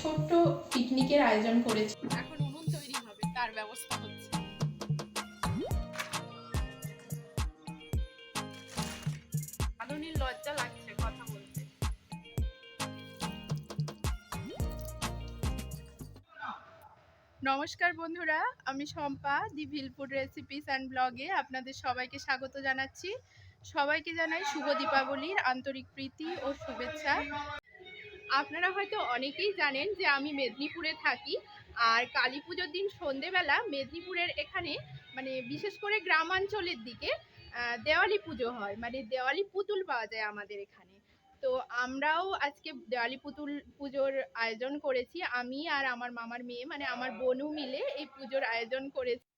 ছোট্ট পিকনিকের আয়োজন করেছি। এখন উনুন তৈরি হবে, তার ব্যবস্থা হচ্ছে। আদনির লজ্জা লাগছে কথা বলতে। নমস্কার বন্ধুরা, আমি Shampa, the Bhilpur recipes and ব্লগে আপনাদের সবাইকে স্বাগত জানাচ্ছি। সবাইকে জানাই শুভ দীপাবলির আন্তরিক প্রীতি ও শুভেচ্ছা। আপনারা হয়তো অনেকেই জানেন যে আমি মেদিনীপুরে থাকি আর কালী পুজোর দিন সন্ধেবেলা মেদিনীপুরের এখানে মানে বিশেষ করে গ্রামাঞ্চলের দিকে দেওয়ালি পুজো হয়। মানে দেওয়ালি পুতুল পাওয়া যায় আমাদের এখানে। তো আমরাও আজকে দেওয়ালি পুতুল পুজোর আয়োজন করেছি। আমি আর আমার মামার মেয়ে মানে আমার বোনু মিলে এই পুজোর আয়োজন করেছি।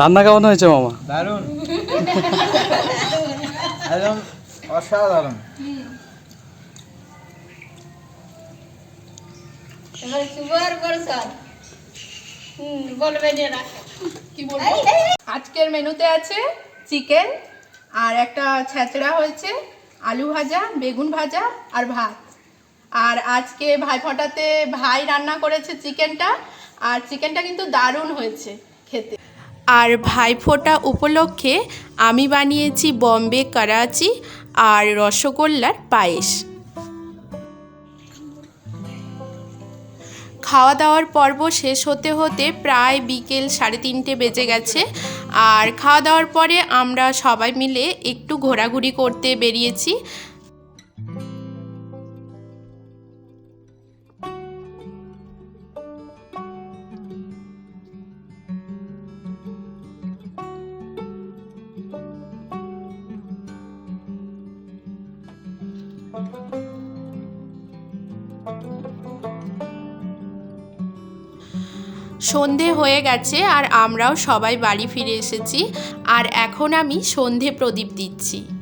রান্না কেমন হয়েছে মামা? দারুণ। একদম অসাধারণ। এবার সুগার বলছাল হুম বলবেন এরা কি বলব? আজকের মেনুতে আছে চিকেন আর একটা ছেঁচড়া হয়েছে আলু ভাজা বেগুন ভাজা আর ভাত। আর আজকে ভাই ফটাতে ভাই রান্না করেছে চিকেনটা আর চিকেনটা কিন্তু দারুণ হয়েছে খেতে। আর ভাইফোঁটা উপলক্ষে আমি বানিয়েছি বম্বে করাচি আর রসগোল্লার পায়েস। খাওয়া দাওয়ার পর্ব শেষ হতে হতে প্রায় বিকেল সাড়ে তিনটে বেজে গেছে। আর খাওয়া দাওয়ার পরে আমরা সবাই মিলে একটু ঘোরাঘুরি করতে বেরিয়েছি। সন্ধে হয়ে গেছে আর আমরাও সবাই বাড়ি ফিরে এসেছি। আর এখন আমি সন্ধে প্রদীপ দিচ্ছি।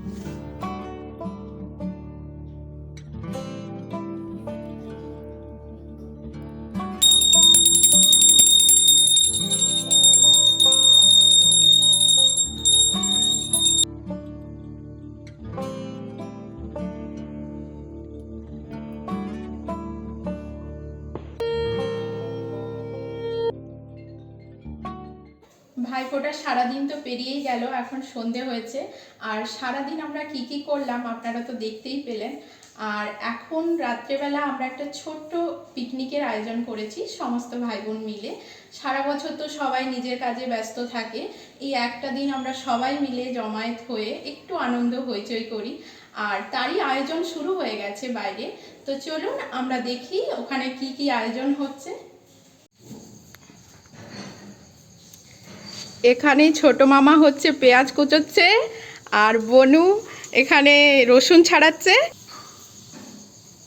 ভাইফোঁটা সারাদিন তো পেরিয়েই গেল, এখন সন্ধে হয়েছে। আর সারাদিন আমরা কি কি করলাম আপনারা তো দেখতেই পেলেন। আর এখন রাত্রেবেলা আমরা একটা ছোট্ট পিকনিকের আয়োজন করেছি সমস্ত ভাই বোন মিলে। সারা বছর তো সবাই নিজের কাজে ব্যস্ত থাকে। এই একটা দিন আমরা সবাই মিলে জমায়েত হয়ে একটু আনন্দ হইচই করি। আর তারই আয়োজন শুরু হয়ে গেছে বাইরে। তো চলুন আমরা দেখি ওখানে কি কি আয়োজন হচ্ছে। এখানে ছোট মামা হচ্ছে, পেঁয়াজ কুচোচ্ছে, আর বনু এখানে রসুন ছাড়াচ্ছে।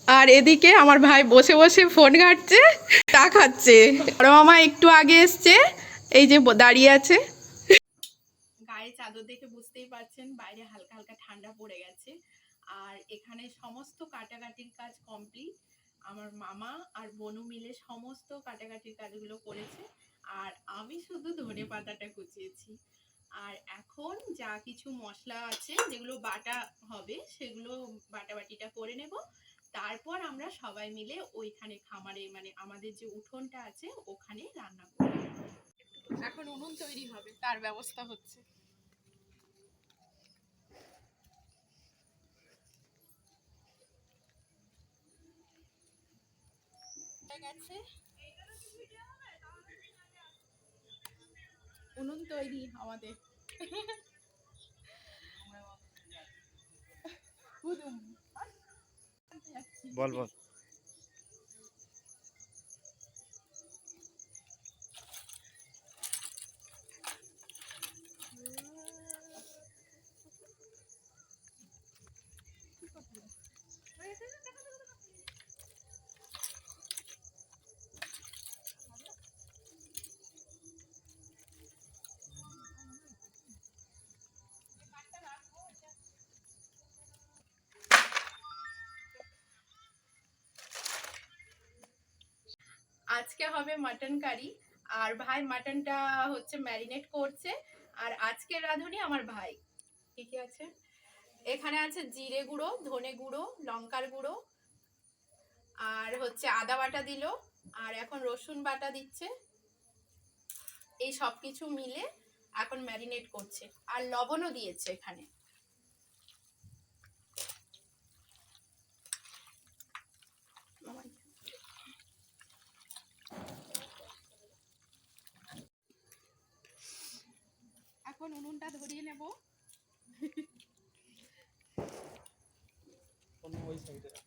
আর এদিকে আমার ভাই বসে বসে ফোন ঘাটছে, চা খাচ্ছে। বড় মামা একটু আগে এসছে, এই যে দাঁড়িয়ে আছে। গায়ে চাদর দেখে বুঝতেই পারছেন, বাইরে হালকা হালকা ঠান্ডা পড়ে গেছে। আর এখানে সমস্ত কাটাকাটির কাজ কমপ্লিট আমার মামা আর বনু মিলে সমস্ত কাটাকাটির কাজগুলো করেছে। আর আমি শুধু ধনে পাতাটা কুচিয়েছি। আর এখন যা কিছু মশলা আছে যেগুলো বাটা হবে সেগুলো বাটাবাটিটা করে নেব। তারপর আমরা সবাই মিলে ওইখানে খামারে মানে আমাদের যে উঠোনটা আছে ওখানে রান্না করব। এখন উনুন তৈরি হবে তার ব্যবস্থা হচ্ছে। গেছে। উনুন তৈরি আমাদের। বল বল আজকে হবে মাটন কারি। আর ভাই, মাটনটা হচ্ছে ম্যারিনেট করছে। আর আজকের রাঁধুনি আমার ভাই। কি কি আছে? এখানে আছে জিরে গুঁড়ো, ধনে গুঁড়ো, লঙ্কার গুঁড়ো। আর হচ্ছে আদা বাটা দিল। আর এখন রসুন বাটা দিচ্ছে। এই সব কিছু মিলে এখন ম্যারিনেট করছে। আর লবণও দিয়েছে এখন। উনুনটা ওই নেব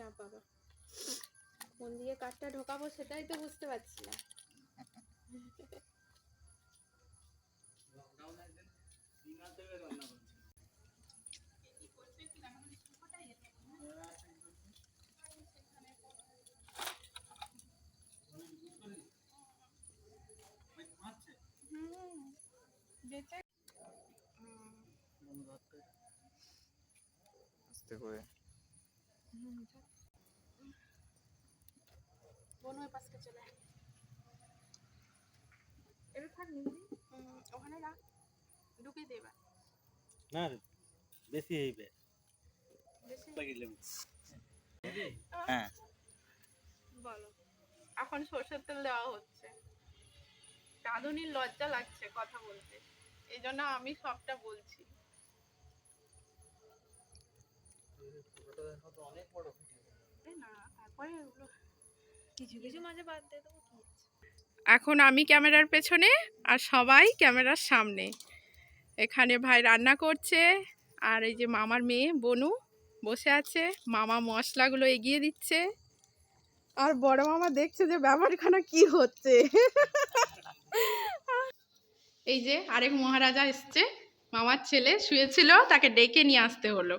যা বাবা। কোন দিকে কাঠটা ঢোকাবো সেটাই তো বুঝতে পারছি না। আস্তে করে। বোন ওই পাশে চলে এবার থাক নিবি ওখানে রাখ ঢুকিয়ে দে না বেশি হইবে। হ্যাঁ। বলো। এখন সর্ষের তেল দেওয়া হচ্ছে। রাঁধুনির লজ্জা লাগছে কথা বলতে। এই জন্য আমি সবটা বলছি। এই না, তারপরে ওগুলো কিছু কিছু মাঝে বাদ দিয়ে দেবো কি এখন আমি ক্যামেরার পেছনে আর সবাই ক্যামেরার সামনে। এখানে ভাই রান্না করছে আর এই যে মামার মেয়ে বনু বসে আছে। মামা মশলাগুলো এগিয়ে দিচ্ছে। আর বড় মামা দেখছে যে ব্যাপারখানা কি হচ্ছে। এই যে আরেক মহারাজা এসছে। মামার ছেলে শুয়েছিল তাকে ডেকে নিয়ে আসতে হলো।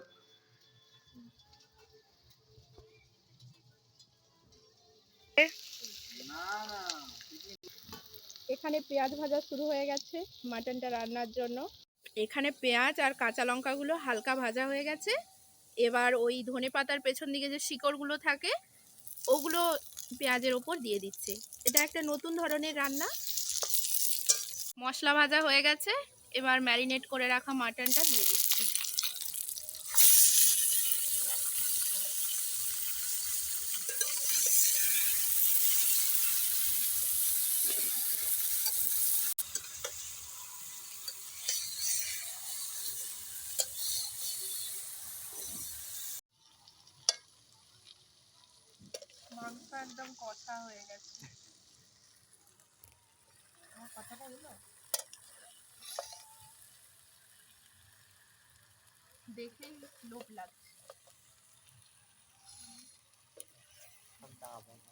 এখানে পেঁয়াজ ভাজা শুরু হয়ে গেছে, মাটনটা রান্নার জন্য। এখানে পেঁয়াজ আর কাঁচা লঙ্কাগুলো হালকা ভাজা হয়ে গেছে। এবার ওই ধনে পাতার পেছন দিকে যে শিকড়গুলো থাকে, ওগুলো পেঁয়াজের ওপর দিয়ে দিচ্ছে। এটা একটা নতুন ধরনের রান্না। মশলা ভাজা হয়ে গেছে, এবার ম্যারিনেট করে রাখা মাটনটা দিয়ে দিচ্ছি মাংস একদম কষা হয়ে গেছে আমার কথাটা হলো দেখেই লোভ লাগছে।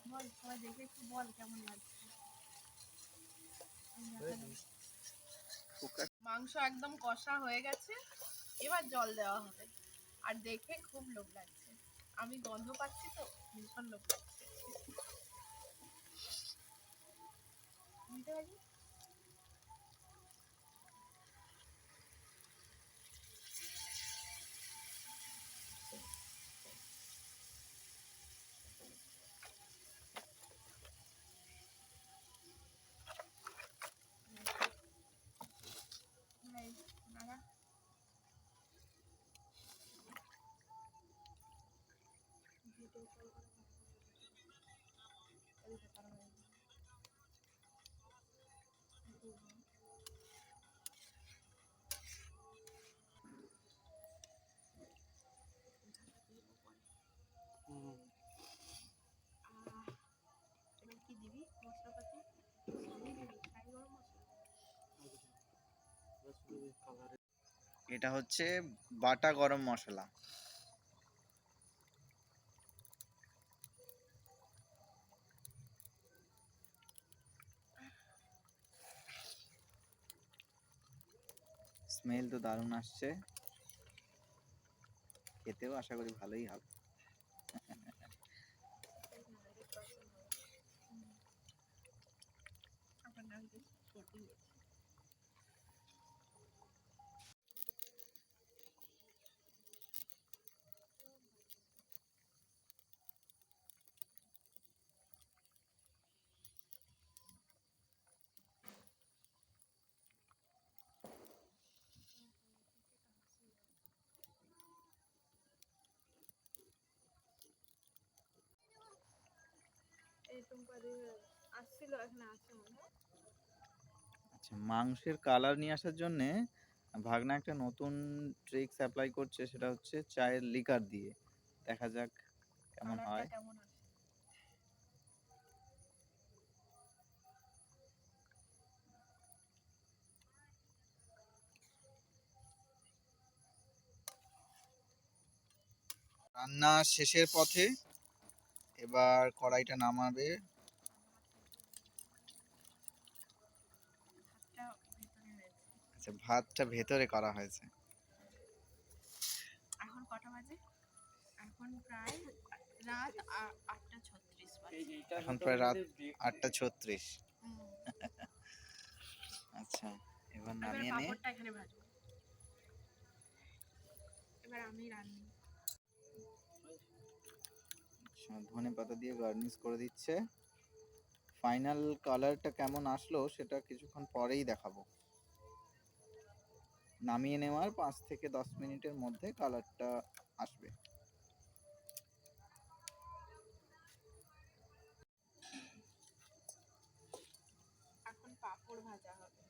বল সবাই দেখে একটু বল কেমন লাগছে? মাংস একদম কষা হয়ে গেছে এবার জল দেওয়া হবে। আর দেখে খুব লোভ লাগছে। আমি গন্ধ পাচ্ছি তো ভীষণ লোভ লাগছে। বুঝতে পারি এটা হচ্ছে বাটা গরম মশলা। স্মেল তো দারুণ আসছে। খেতেও আশা করি ভালোই হবে দিয়ে সর্দি হয়েছে এই টুম্পা দিয়ে আসছিল এখানে আছে মনে হয় আচ্ছা মাংসের কালার নিয়ে আসার জন্য ভাগনা একটা নতুন ট্রিক্স অ্যাপ্লাই করছে সেটা হচ্ছে চায়ের লিকার দিয়ে। দেখা যাক কেমন হয়। রান্না শেষের পথে এবার কড়াইটা নামাবে। আচ্ছা ভাতটা ভেতরে করা হয়েছে। এখন কটা বাজে? এখন প্রায় রাত আটটা ছত্রিশ বাজে। এখন প্রায় রাত আটটা ছত্রিশ। আচ্ছা এবার নামিয়ে নে। পাঁপড়টা এখানে ভাজবো। এবার আমি রান্না ধনে পাতা দিয়ে গার্নিশ করে দিচ্ছে। ফাইনাল কালারটা কেমন আসলো সেটা কিছুক্ষণ পরেই দেখাবো। নামিয়ে নেওয়ার পাঁচ থেকে দশ মিনিটের মধ্যে কালারটা আসবে এখন পাঁপড় ভাজা হবে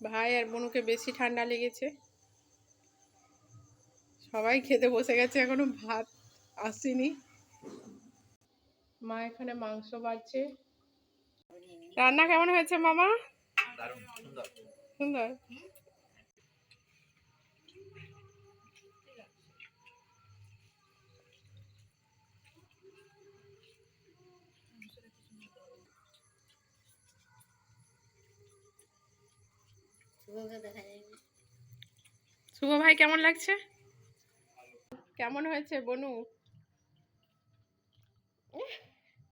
ভাই আর বনুকে বেশি ঠান্ডা লেগেছে। সবাই খেতে বসে গেছে এখনও ভাত আসেনি। মা এখানে মাংস বাড়ছে। রান্না কেমন হয়েছে মামা? সুন্দর? শুভ ভাই কেমন লাগছে? কেমন হয়েছে বনু?